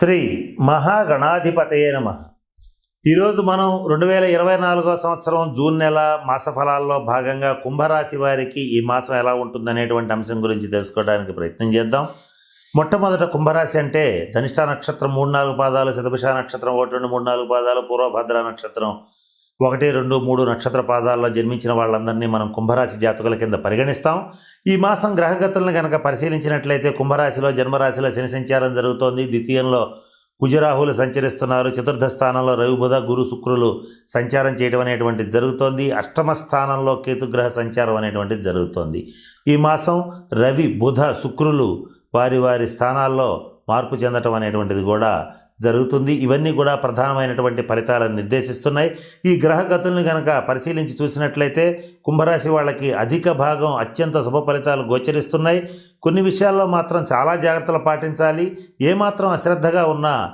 శ్రీ మహాగణాధిపతయే నమ. ఈరోజు మనం రెండు వేల ఇరవై నాలుగో సంవత్సరం జూన్ నెల మాస ఫలాల్లో భాగంగా కుంభరాశి వారికి ఈ మాసం ఎలా ఉంటుందనేటువంటి అంశం గురించి తెలుసుకోవడానికి ప్రయత్నం చేద్దాం. మొట్టమొదట కుంభరాశి అంటే ధనిష్ట నక్షత్రం మూడు నాలుగు పాదాలు శతభిష నక్షత్రం ఒకటి రెండు మూడు నాలుగు పాదాలు పూర్వభద్ర నక్షత్రం ఒకటి రెండు మూడు నక్షత్ర పాదాల్లో జన్మించిన వాళ్ళందరినీ మనం కుంభరాశి జాతకుల కింద పరిగణిస్తాం. ఈ మాసం గ్రహగతులను కనుక పరిశీలించినట్లయితే కుంభరాశిలో జన్మరాశిలో శని సంచారం జరుగుతోంది. ద్వితీయంలో కుజరాహులు సంచరిస్తున్నారు. చతుర్థ స్థానంలో రవిబుధ గురు శుక్రులు సంచారం చేయడం అనేటువంటిది జరుగుతోంది. అష్టమ స్థానంలో కేతుగ్రహ సంచారం అనేటువంటిది జరుగుతోంది. ఈ మాసం రవి బుధ శుక్రులు వారి వారి స్థానాల్లో మార్పు చెందటం అనేటువంటిది కూడా జరుగుతుంది. ఇవన్నీ కూడా ప్రధానమైనటువంటి ఫలితాలను నిర్దేశిస్తున్నాయి. ఈ గ్రహగతులను కనుక పరిశీలించి చూసినట్లయితే కుంభరాశి వాళ్ళకి అధిక భాగం అత్యంత శుభ ఫలితాలు గోచరిస్తున్నాయి. కొన్ని విషయాల్లో మాత్రం చాలా జాగ్రత్తలు పాటించాలి. ఏమాత్రం అశ్రద్ధగా ఉన్నా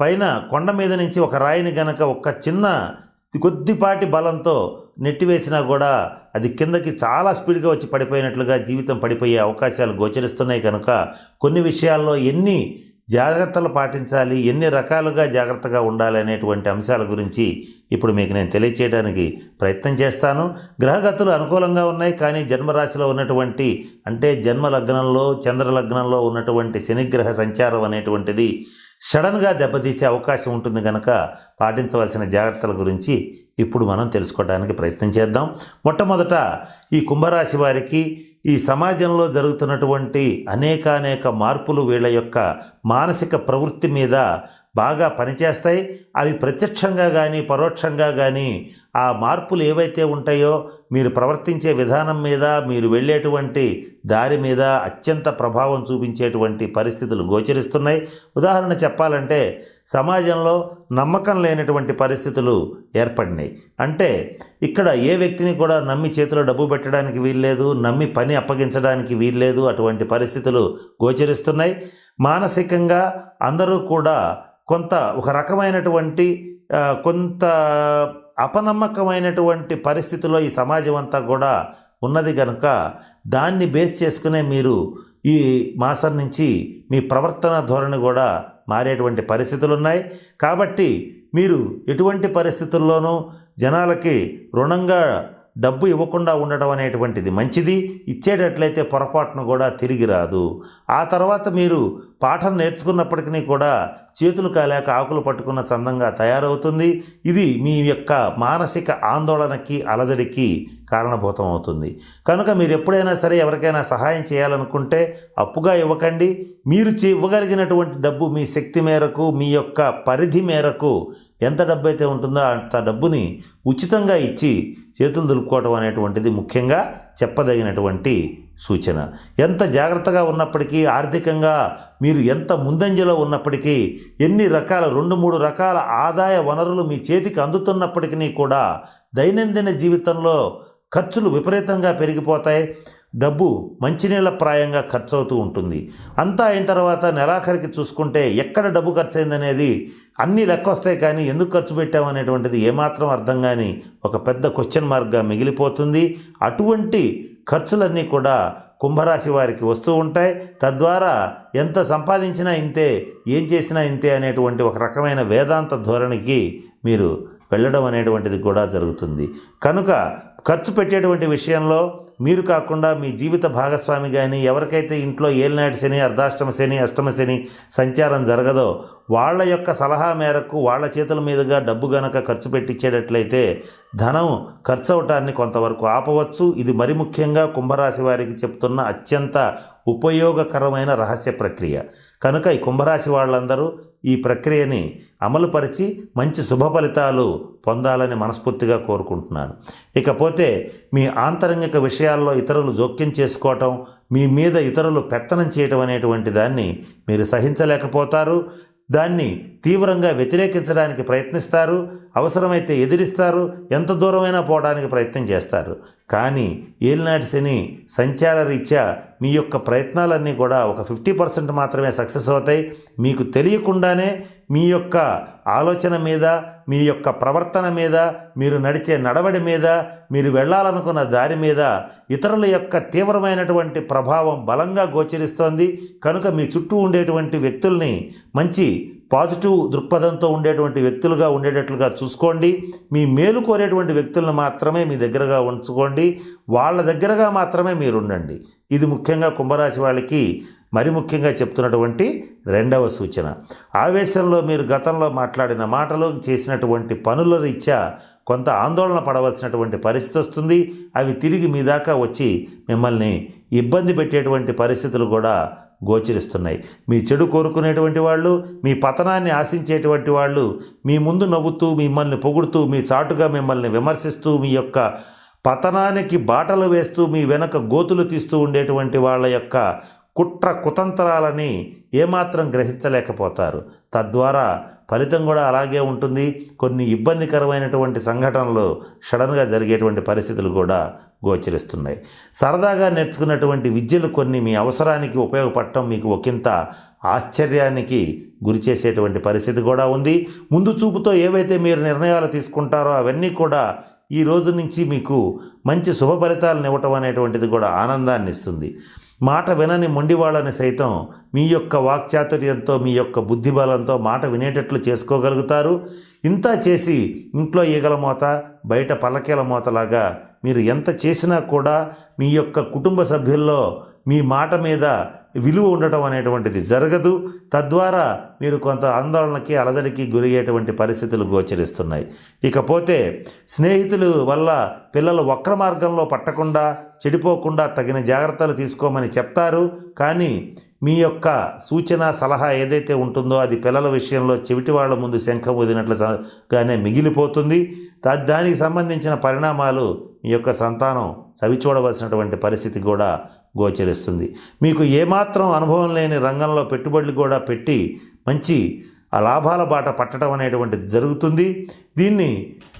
పైన కొండ మీద నుంచి ఒక రాయిని గనక ఒక చిన్న కొద్దిపాటి బలంతో నెట్టివేసినా కూడా అది కిందకి చాలా స్పీడ్గా వచ్చి పడిపోయినట్లుగా జీవితం పడిపోయే అవకాశాలు గోచరిస్తున్నాయి. కనుక కొన్ని విషయాల్లో ఎన్ని జాగ్రత్తలు పాటించాలి ఎన్ని రకాలుగా జాగ్రత్తగా ఉండాలి అనేటువంటి అంశాల గురించి ఇప్పుడు మీకు నేను తెలియచేయడానికి ప్రయత్నం చేస్తాను. గ్రహగతులు అనుకూలంగా ఉన్నాయి కానీ జన్మరాశిలో ఉన్నటువంటి అంటే జన్మ లగ్నంలో చంద్ర లగ్నంలో ఉన్నటువంటి శనిగ్రహ సంచారం అనేటువంటిది సడన్గా దెబ్బతీసే అవకాశం ఉంటుంది కనుక పాటించవలసిన జాగ్రత్తల గురించి ఇప్పుడు మనం తెలుసుకోవడానికి ప్రయత్నం చేద్దాం. మొట్టమొదట ఈ కుంభరాశి వారికి ఈ సమాజంలో జరుగుతున్నటువంటి అనేకానేక మార్పులు వీళ్ళ యొక్క మానసిక ప్రవృత్తి మీద బాగా పనిచేస్తాయి. అవి ప్రత్యక్షంగా కానీ పరోక్షంగా కానీ ఆ మార్పులు ఏవైతే ఉంటాయో మీరు ప్రవర్తించే విధానం మీద మీరు వెళ్ళేటువంటి దారి మీద అత్యంత ప్రభావం చూపించేటువంటి పరిస్థితులు గోచరిస్తున్నాయి. ఉదాహరణ చెప్పాలంటే సమాజంలో నమ్మకం లేనటువంటి పరిస్థితులు ఏర్పడినాయి. అంటే ఇక్కడ ఏ వ్యక్తిని కూడా నమ్మి చేతిలో డబ్బు పెట్టడానికి వీల్లేదు నమ్మి పని అప్పగించడానికి వీల్లేదు అటువంటి పరిస్థితులు గోచరిస్తున్నాయి. మానసికంగా అందరూ కూడా కొంత ఒక రకమైనటువంటి కొంత అపనమ్మకమైనటువంటి పరిస్థితిలో ఈ సమాజం అంతా కూడా ఉన్నది కనుక దాన్ని బేస్ చేసుకునే మీరు ఈ మాసం నుంచి మీ ప్రవర్తన ధోరణి కూడా మారేటువంటి పరిస్థితులు ఉన్నాయి కాబట్టి మీరు ఎటువంటి పరిస్థితుల్లోనూ జనాలకి రుణంగా డబ్బు ఇవ్వకుండా ఉండడం అనేటువంటిది మంచిది. ఇచ్చేటట్లయితే పొరపాటును కూడా తిరిగి రాదు. ఆ తర్వాత మీరు పాఠం నేర్చుకున్నప్పటికీ కూడా చేతులు కాలేక ఆకులు పట్టుకున్న చందంగా తయారవుతుంది. ఇది మీ యొక్క మానసిక ఆందోళనకి అలజడికి కారణభూతం అవుతుంది. కనుక మీరు ఎప్పుడైనా సరే ఎవరికైనా సహాయం చేయాలనుకుంటే అప్పుగా ఇవ్వకండి. మీరు చే ఇవ్వగలిగినటువంటి డబ్బు మీ శక్తి మేరకు మీ యొక్క పరిధి మేరకు ఎంత డబ్బు అయితే ఉంటుందో అంత డబ్బుని ఉచితంగా ఇచ్చి చేతులు దులుపుకోవటం అనేటువంటిది ముఖ్యంగా చెప్పదగినటువంటి సూచన. ఎంత జాగ్రత్తగా ఉన్నప్పటికీ ఆర్థికంగా మీరు ఎంత ముందంజలో ఉన్నప్పటికీ ఎన్ని రకాల రెండు మూడు రకాల ఆదాయ వనరులు మీ చేతికి అందుతున్నప్పటికీ కూడా దైనందిన జీవితంలో ఖర్చులు విపరీతంగా పెరిగిపోతాయి. డబ్బు మంచినీళ్ళ ప్రాయంగా ఖర్చు అవుతూ ఉంటుంది. అంతా అయిన తర్వాత నెలాఖరికి చూసుకుంటే ఎక్కడ డబ్బు ఖర్చు అయిందనేది అన్నీ లెక్క వస్తాయి కానీ ఎందుకు ఖర్చు పెట్టామనేటువంటిది ఏమాత్రం అర్థం కానీ ఒక పెద్ద క్వశ్చన్ మార్క్గా మిగిలిపోతుంది. అటువంటి ఖర్చులన్నీ కూడా కుంభరాశి వారికి వస్తూ ఉంటాయి. తద్వారా ఎంత సంపాదించినా ఇంతే ఏం చేసినా ఇంతే అనేటువంటి ఒక రకమైన వేదాంత ధోరణికి మీరు వెళ్ళడం అనేటువంటిది కూడా జరుగుతుంది. కనుక ఖర్చు పెట్టేటువంటి విషయంలో మీరు కాకుండా మీ జీవిత భాగస్వామి కానీ ఎవరికైతే ఇంట్లో ఏలినాటి శని అర్ధాష్టమ శని అష్టమ శని సంచారం జరగదో వాళ్ళ యొక్క సలహా మేరకు వాళ్ళ చేతుల మీదుగా డబ్బు గనక ఖర్చు పెట్టించేటట్లయితే ధనం ఖర్చు అవటాన్ని కొంతవరకు ఆపవచ్చు. ఇది మరి ముఖ్యంగా కుంభరాశి వారికి చెప్తున్న అత్యంత ఉపయోగకరమైన రహస్య ప్రక్రియ. కనుక ఈ కుంభరాశి వాళ్ళందరూ ఈ ప్రక్రియని అమలుపరిచి మంచి శుభ ఫలితాలు పొందాలని మనస్ఫూర్తిగా కోరుకుంటున్నాను. ఇకపోతే మీ ఆంతరంగిక విషయాల్లో ఇతరులు జోక్యం చేసుకోవటం మీ మీద ఇతరులు పెత్తనం చేయటం అనేటువంటి దాన్ని మీరు సహించలేకపోతారు. దాన్ని తీవ్రంగా వ్యతిరేకించడానికి ప్రయత్నిస్తారు. అవసరమైతే ఎదిరిస్తారు. ఎంత దూరమైనా పోవడానికి ప్రయత్నం చేస్తారు. కానీ ఏలినాటి శని సంచార రీత్యా మీ యొక్క ప్రయత్నాలన్నీ కూడా ఒక ఫిఫ్టీ పర్సెంట్ మాత్రమే సక్సెస్ అవుతాయి. మీకు తెలియకుండానే మీ యొక్క ఆలోచన మీద మీ యొక్క ప్రవర్తన మీద మీరు నడిచే నడవడి మీద మీరు వెళ్ళాలనుకున్న దారి మీద ఇతరుల యొక్క తీవ్రమైనటువంటి ప్రభావం బలంగా గోచరిస్తోంది. కనుక మీ చుట్టూ ఉండేటువంటి వ్యక్తుల్ని మంచి పాజిటివ్ దృక్పథంతో ఉండేటువంటి వ్యక్తులుగా ఉండేటట్లుగా చూసుకోండి. మీ మేలు కోరేటువంటి వ్యక్తులను మాత్రమే మీ దగ్గరగా ఉంచుకోండి. వాళ్ళ దగ్గరగా మాత్రమే మీరు ఉండండి ఇది ముఖ్యంగా కుంభరాశి వాళ్ళకి మరి ముఖ్యంగా చెప్తున్నటువంటి రెండవ సూచన. ఆవేశంలో మీరు గతంలో మాట్లాడిన మాటలు చేసినటువంటి పనుల రీత్యా కొంత ఆందోళన పడవలసినటువంటి పరిస్థితి వస్తుంది. అవి తిరిగి మీ దాకా వచ్చి మిమ్మల్ని ఇబ్బంది పెట్టేటువంటి పరిస్థితులు కూడా గోచరిస్తున్నాయి. మీ చెడు కోరుకునేటువంటి వాళ్ళు మీ పతనాన్ని ఆశించేటువంటి వాళ్ళు మీ ముందు నవ్వుతూ మిమ్మల్ని పొగుడుతూ మీ చాటుగా మిమ్మల్ని విమర్శిస్తూ మీ యొక్క పతనానికి బాటలు వేస్తూ మీ వెనక గోతులు తీస్తూ ఉండేటువంటి వాళ్ళ యొక్క కుట్ర కుతంత్రాలని ఏమాత్రం గ్రహించలేకపోతారు. తద్వారా ఫలితం కూడా అలాగే ఉంటుంది. కొన్ని ఇబ్బందికరమైనటువంటి సంఘటనలు సడన్గా జరిగేటువంటి పరిస్థితులు కూడా గోచరిస్తున్నాయి. సరదాగా నేర్చుకున్నటువంటి విద్యలు కొన్ని మీ అవసరానికి ఉపయోగపడటం మీకు ఒకంత ఆశ్చర్యానికి గురి చేసేటువంటి పరిస్థితి కూడా ఉంది. ముందు చూపుతో ఏవైతే మీరు నిర్ణయాలు తీసుకుంటారో అవన్నీ కూడా ఈ రోజు నుంచి మీకు మంచి శుభ ఫలితాలను ఇవ్వటం అనేటువంటిది కూడా ఆనందాన్ని ఇస్తుంది. మాట వినని మొండివాళ్ళని సైతం మీ యొక్క వాక్చాతుర్యంతో మీ యొక్క బుద్ధిబలంతో మాట వినేటట్లు చేసుకోగలుగుతారు. ఇంత చేసి ఇంట్లో ఈగల మోత బయట పల్లకీల మోతలాగా మీరు ఎంత చేసినా కూడా మీ యొక్క కుటుంబ సభ్యుల్లో మీ మాట మీద విలువ ఉండటం అనేటువంటిది జరగదు. తద్వారా మీరు కొంత ఆందోళనకి అలజడికి గురయ్యేటువంటి పరిస్థితులు గోచరిస్తున్నాయి. ఇకపోతే స్నేహితులు వల్ల పిల్లలు వక్ర మార్గంలో పట్టకుండా చెడిపోకుండా తగిన జాగ్రత్తలు తీసుకోమని చెప్తారు. కానీ మీ యొక్క సూచన సలహా ఏదైతే ఉంటుందో అది పిల్లల విషయంలో చెవిటి వాళ్ళ ముందు శంఖం వదినట్లుగానే మిగిలిపోతుంది. దానికి సంబంధించిన పరిణామాలు మీ యొక్క సంతానం చవి చూడవలసినటువంటి పరిస్థితి కూడా గోచరిస్తుంది. మీకు ఏమాత్రం అనుభవం లేని రంగంలో పెట్టుబడులు కూడా పెట్టి మంచి ఆ లాభాల బాట పట్టడం అనేటువంటిది జరుగుతుంది. దీన్ని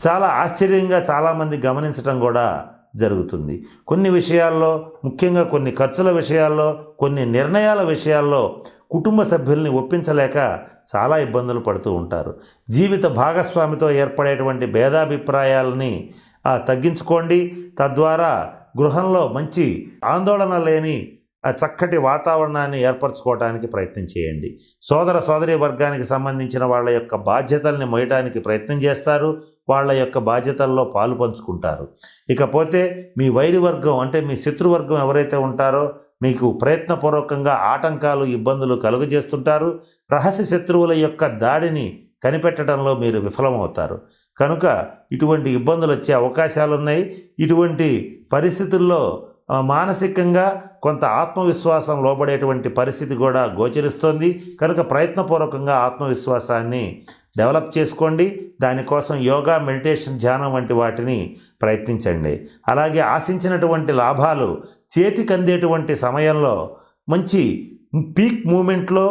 చాలా ఆశ్చర్యంగా చాలామంది గమనించడం కూడా జరుగుతుంది. కొన్ని విషయాల్లో ముఖ్యంగా కొన్ని ఖర్చుల విషయాల్లో కొన్ని నిర్ణయాల విషయాల్లో కుటుంబ సభ్యుల్ని ఒప్పించలేక చాలా ఇబ్బందులు పడుతూ ఉంటారు. జీవిత భాగస్వామితో ఏర్పడేటువంటి భేదాభిప్రాయాలని తగ్గించుకోండి. తద్వారా గృహంలో మంచి ఆందోళన లేని చక్కటి వాతావరణాన్ని ఏర్పరచుకోవడానికి ప్రయత్నం చేయండి. సోదర సోదరి వర్గానికి సంబంధించిన వాళ్ళ యొక్క బాధ్యతల్ని మోయటానికి ప్రయత్నం చేస్తారు. వాళ్ళ యొక్క బాధ్యతల్లో పాలు పంచుకుంటారు. ఇకపోతే మీ వైరి వర్గం అంటే మీ శత్రువర్గం ఎవరైతే ఉంటారో మీకు ప్రయత్నపూర్వకంగా ఆటంకాలు ఇబ్బందులు కలుగజేస్తుంటారు. రహస్య శత్రువుల యొక్క దాడిని కనిపెట్టడంలో మీరు విఫలమవుతారు. కనుక ఇటువంటి ఇబ్బందులు వచ్చే అవకాశాలు ఉన్నాయి ఇటువంటి పరిస్థితుల్లో మానసికంగా కొంత ఆత్మవిశ్వాసం లోబడేటువంటి పరిస్థితి కూడా గోచరిస్తోంది. కనుక ప్రయత్నపూర్వకంగా ఆత్మవిశ్వాసాన్ని డెవలప్ చేసుకోండి. దానికోసం యోగా మెడిటేషన్ ధ్యానం వంటి వాటిని ప్రయత్నించండి. అలాగే ఆశించినటువంటి లాభాలు చేతికి అందేటువంటి సమయంలో మంచి పీక్ మూమెంట్లో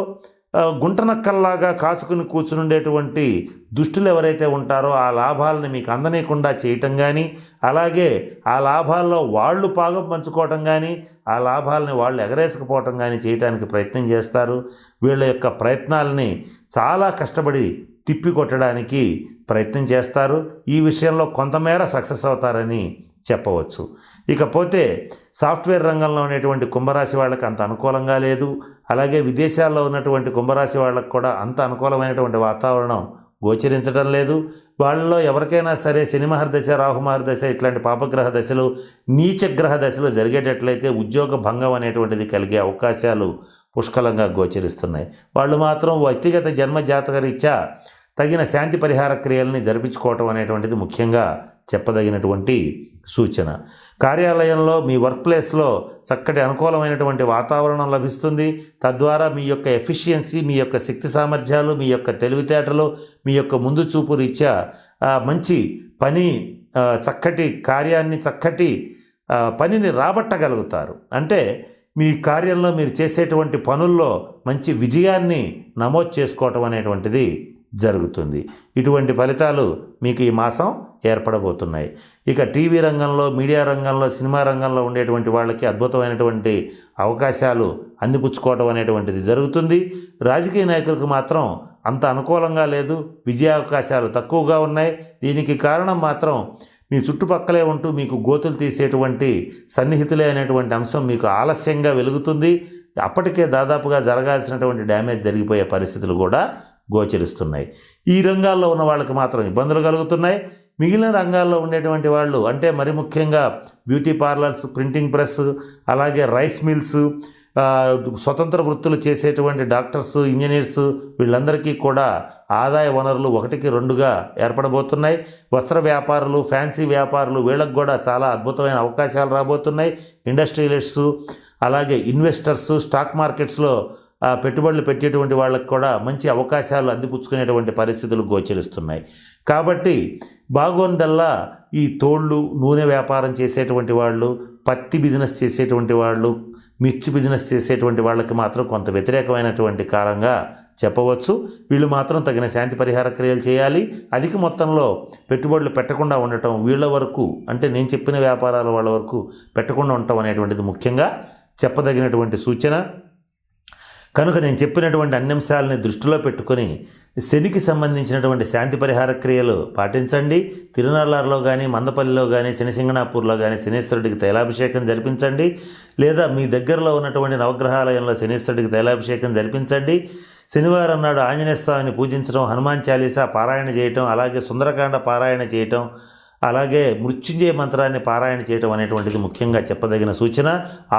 గుంటనక్కల్లాగా కాచుకుని కూర్చునుండేటువంటి దుష్టులు ఎవరైతే ఉంటారో ఆ లాభాలను మీకు అందనీయకుండా చేయటం కానీ అలాగే ఆ లాభాల్లో వాళ్ళు పాగం పంచుకోవటం కానీ ఆ లాభాలని వాళ్ళు ఎగరేసుకుపోవటం కానీ చేయడానికి ప్రయత్నం చేస్తారు. వీళ్ళ యొక్క ప్రయత్నాలని చాలా కష్టపడి తిప్పికొట్టడానికి ప్రయత్నం చేస్తారు. ఈ విషయంలో కొంతమేర సక్సెస్ అవుతారని చెప్పవచ్చు. ఇకపోతే సాఫ్ట్వేర్ రంగంలో ఉన్నటువంటి కుంభరాశి వాళ్ళకి అంత అనుకూలంగా లేదు. అలాగే విదేశాల్లో ఉన్నటువంటి కుంభరాశి వాళ్ళకు కూడా అంత అనుకూలమైనటువంటి వాతావరణం గోచరించడం లేదు. వాళ్ళలో ఎవరికైనా సరే శనిమహర్ దశ దశ ఇట్లాంటి పాపగ్రహ దశలు నీచగ్రహ దశలు జరిగేటట్లయితే ఉద్యోగ భంగం అనేటువంటిది కలిగే అవకాశాలు పుష్కలంగా గోచరిస్తున్నాయి. వాళ్ళు మాత్రం వ్యక్తిగత జన్మ జాతకరీత్యా తగిన శాంతి పరిహార క్రియల్ని జరిపించుకోవటం అనేటువంటిది ముఖ్యంగా చెప్పదగినటువంటి సూచన. కార్యాలయంలో మీ వర్క్ ప్లేస్లో చక్కటి అనుకూలమైనటువంటి వాతావరణం లభిస్తుంది. తద్వారా మీ యొక్క ఎఫిషియన్సీ మీ యొక్క శక్తి సామర్థ్యాలు మీ యొక్క తెలివితేటలు మీ యొక్క ముందు చూపు రీత్యా మంచి పని చక్కటి కార్యాన్ని చక్కటి పనిని రాబట్టగలుగుతారు. అంటే మీ కార్యంలో మీరు చేసేటువంటి పనుల్లో మంచి విజయాన్ని నమోదు చేసుకోవటం అనేటువంటిది జరుగుతుంది. ఇటువంటి ఫలితాలు మీకు ఈ మాసం ఏర్పడబోతున్నాయి. ఇక టీవీ రంగంలో మీడియా రంగంలో సినిమా రంగంలో ఉండేటువంటి వాళ్ళకి అద్భుతమైనటువంటి అవకాశాలు అందిపుచ్చుకోవడం అనేటువంటిది జరుగుతుంది. రాజకీయ నాయకులకు మాత్రం అంత అనుకూలంగా లేదు. విజయావకాశాలు తక్కువగా ఉన్నాయి. దీనికి కారణం మాత్రం మీ చుట్టుపక్కలే ఉంటూ మీకు గోతులు తీసేటువంటి సన్నిహితులే అనేటువంటి అంశం మీకు ఆలస్యంగా వెలుగుతుంది. అప్పటికే దాదాపుగా జరగాల్సినటువంటి డ్యామేజ్ జరిగిపోయే పరిస్థితులు కూడా గోచరిస్తున్నాయి. ఈ రంగాల్లో ఉన్న వాళ్ళకి మాత్రం ఇబ్బందులు కలుగుతున్నాయి. మిగిలిన రంగాల్లో ఉండేటువంటి వాళ్ళు అంటే మరి ముఖ్యంగా బ్యూటీ పార్లర్స్ ప్రింటింగ్ ప్రెస్ అలాగే రైస్ మిల్స్ స్వతంత్ర వృత్తులు చేసేటువంటి డాక్టర్స్ ఇంజనీర్స్ వీళ్ళందరికీ కూడా ఆదాయ వనరులు ఒకటికి రెండుగా ఏర్పడబోతున్నాయి. వస్త్ర వ్యాపారులు ఫ్యాన్సీ వ్యాపారులు వీళ్ళకు కూడా చాలా అద్భుతమైన అవకాశాలు రాబోతున్నాయి. ఇండస్ట్రియలిస్ట్స్ అలాగే ఇన్వెస్టర్స్ స్టాక్ మార్కెట్స్లో పెట్టుబడులు పెట్టేటువంటి వాళ్ళకి కూడా మంచి అవకాశాలు అందిపుచ్చుకునేటువంటి పరిస్థితులు గోచరిస్తున్నాయి. కాబట్టి బాగోందల్లా ఈ తోళ్ళు నూనె వ్యాపారం చేసేటువంటి వాళ్ళు పత్తి బిజినెస్ చేసేటువంటి వాళ్ళు మిర్చి బిజినెస్ చేసేటువంటి వాళ్ళకి మాత్రం కొంత వ్యతిరేకమైనటువంటి కాలంగా చెప్పవచ్చు. వీళ్ళు మాత్రం తగిన శాంతి పరిహార క్రియలు చేయాలి. అధిక మొత్తంలో పెట్టుబడులు పెట్టకుండా ఉండటం వీళ్ళ వరకు అంటే నేను చెప్పిన వ్యాపారాల వాళ్ళ వరకు పెట్టకుండా ఉండటం అనేటువంటిది ముఖ్యంగా చెప్పదగినటువంటి సూచన. కనుక నేను చెప్పినటువంటి అన్ని అంశాలని దృష్టిలో పెట్టుకొని శనికి సంబంధించినటువంటి శాంతి పరిహార క్రియలు పాటించండి. తిరునల్లారులో కానీ మందపల్లిలో కానీ శనిసింగనాపూర్లో కానీ శనీశ్వరుడికి తైలాభిషేకం జరిపించండి. లేదా మీ దగ్గరలో ఉన్నటువంటి నవగ్రహాలయంలో శనీశ్వరుడికి తైలాభిషేకం జరిపించండి. శనివారం నాడు ఆంజనేయ స్వామిని పూజించడం హనుమాన్ చాలీసా పారాయణ చేయటం అలాగే సుందరకాండ పారాయణ చేయటం అలాగే మృత్యుంజయ మంత్రాన్ని పారాయణ చేయటం అనేటువంటిది ముఖ్యంగా చెప్పదగిన సూచన.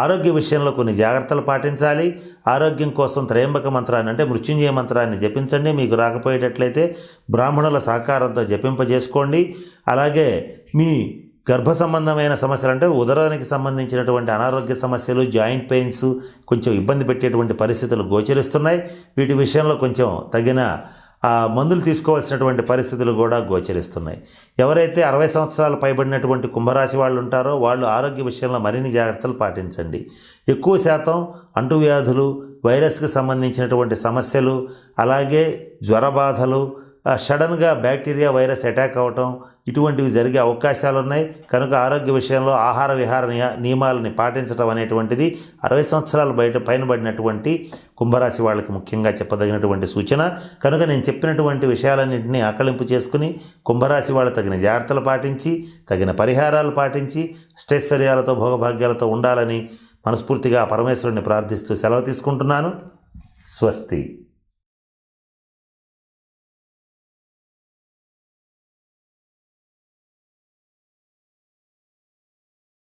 ఆరోగ్య విషయంలో కొన్ని జాగ్రత్తలు పాటించాలి. ఆరోగ్యం కోసం త్రయంబక మంత్రాన్ని అంటే మృత్యుంజయ మంత్రాన్ని జపించండి. మీకు రాకపోయేటట్లయితే బ్రాహ్మణుల సహకారంతో జపింపజేసుకోండి. అలాగే మీ గర్భ సంబంధమైన సమస్యలు అంటే ఉదరానికి సంబంధించినటువంటి అనారోగ్య సమస్యలు జాయింట్ పెయిన్స్ కొంచెం ఇబ్బంది పెట్టేటువంటి పరిస్థితులు గోచరిస్తున్నాయి. వీటి విషయంలో కొంచెం తగిన మందులు తీసుకోవాల్సినటువంటి పరిస్థితులు కూడా గోచరిస్తున్నాయి. ఎవరైతే అరవై సంవత్సరాలు పైబడినటువంటి కుంభరాశి వాళ్ళు ఉంటారో వాళ్ళు ఆరోగ్య విషయంలో మరిన్ని జాగ్రత్తలు పాటించండి. ఎక్కువ శాతం అంటువ్యాధులు వైరస్కి సంబంధించినటువంటి సమస్యలు అలాగే జ్వరబాధలు బాధలు సడన్గా బ్యాక్టీరియా వైరస్ అటాక్ అవటం ఇటువంటివి జరిగే అవకాశాలు ఉన్నాయి కనుక ఆరోగ్య విషయంలో ఆహార విహార నియ- నియమాలని పాటించడం అనేటువంటిది అరవై సంవత్సరాలు బయట పైనబడినటువంటి కుంభరాశి వాళ్ళకి ముఖ్యంగా చెప్పదగినటువంటి సూచన. కనుక నేను చెప్పినటువంటి విషయాలన్నింటినీ ఆకలింపు చేసుకుని కుంభరాశి వాళ్ళు తగిన జాగ్రత్తలు పాటించి తగిన పరిహారాలు పాటించి స్టైశ్వర్యాలతో భోగభాగ్యాలతో ఉండాలని మనస్ఫూర్తిగా ఆ పరమేశ్వరుని ప్రార్థిస్తూ సెలవు తీసుకుంటున్నాను. స్వస్తి.